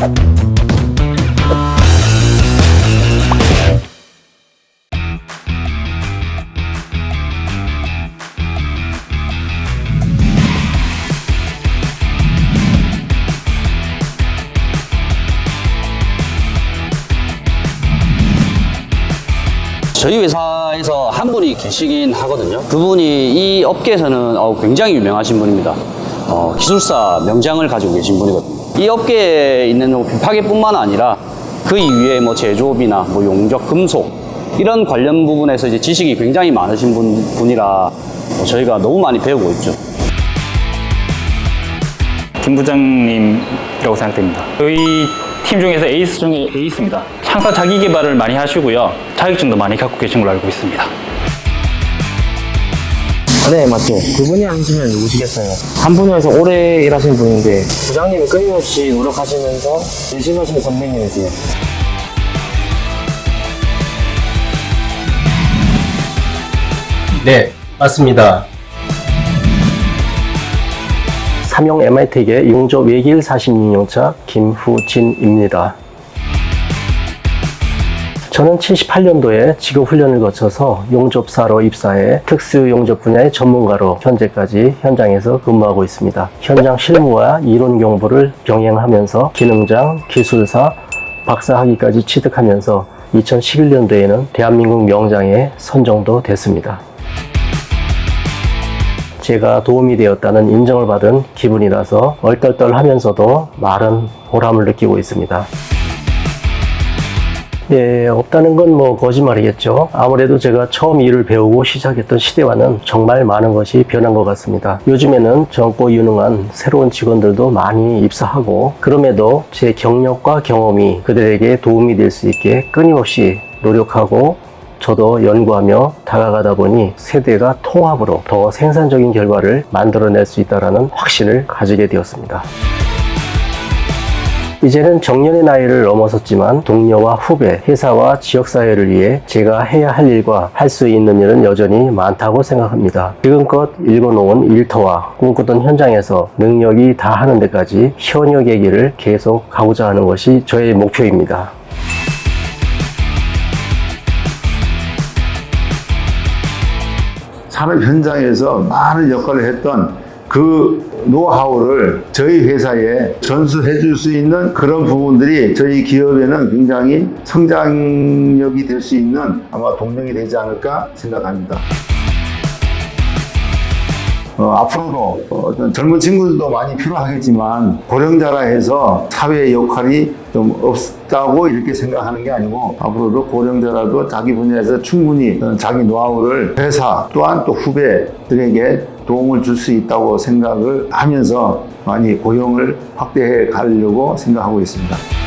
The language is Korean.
저희 회사에서 한 분이 계시긴 하거든요. 그분이 이 업계에서는 어, 굉장히 유명하신 분입니다. 어, 기술사 명장을 가지고 계신 분이거든요. 이 업계에 있는 뭐 비파괴뿐만 아니라 그 이외에 뭐 제조업이나 뭐 용접, 금속 이런 관련 부분에서 이제 지식이 굉장히 많으신 분, 분이라 어, 저희가 너무 많이 배우고 있죠. 김 부장님이라고 생각됩니다. 저희 팀 중에서 에이스 중에 에이스입니다. 항상 자기 개발을 많이 하시고요. 자격증도 많이 갖고 계신 걸로 알고 있습니다. 네, 맞죠. 그분이 아니시면 누구시겠어요? 한 분야에서 오래 일하신 분인데, 부장님이 끊임없이 노력하시면서 열심하시는 선배님이세요. 네, 맞습니다. 삼용 MI텍의 용접 외길 40인용차 김후진입니다. 저는 78년도에 직업훈련을 거쳐서 용접사로 입사해 특수 용접 분야의 전문가로 현재까지 현장에서 근무하고 있습니다. 현장 실무와 이론 공부를 병행하면서 기능장, 기술사, 박사 학위까지 취득하면서 2011년도에는 대한민국 명장에 선정도 됐습니다. 제가 도움이 되었다는 인정을 받은 기분이라서 얼떨떨 하면서도 많은 보람을 느끼고 있습니다. 네, 없다는 건 뭐 거짓말이겠죠. 아무래도 제가 처음 일을 배우고 시작했던 시대와는 정말 많은 것이 변한 것 같습니다. 요즘에는 젊고 유능한 새로운 직원들도 많이 입사하고 그럼에도 제 경력과 경험이 그들에게 도움이 될 수 있게 끊임없이 노력하고 저도 연구하며 다가가다 보니 세대가 통합으로 더 생산적인 결과를 만들어낼 수 있다는 확신을 가지게 되었습니다. 이제는 정년의 나이를 넘어섰지만 동료와 후배, 회사와 지역사회를 위해 제가 해야 할 일과 할 수 있는 일은 여전히 많다고 생각합니다. 지금껏 읽어놓은 일터와 꿈꾸던 현장에서 능력이 다 하는 데까지 현역의 길을 계속 가고자 하는 것이 저의 목표입니다. 산업 현장에서 많은 역할을 했던 그 노하우를 저희 회사에 전수해 줄 수 있는 그런 부분들이 저희 기업에는 굉장히 성장력이 될 수 있는 아마 동력이 되지 않을까 생각합니다. 어, 앞으로도 어떤 젊은 친구들도 많이 필요하겠지만 고령자라 해서 사회의 역할이 좀 없다고 이렇게 생각하는 게 아니고 앞으로도 고령자라도 자기 분야에서 충분히 자기 노하우를 회사 또한 또 후배들에게 도움을 줄 수 있다고 생각을 하면서 많이 고용을 확대해 가려고 생각하고 있습니다.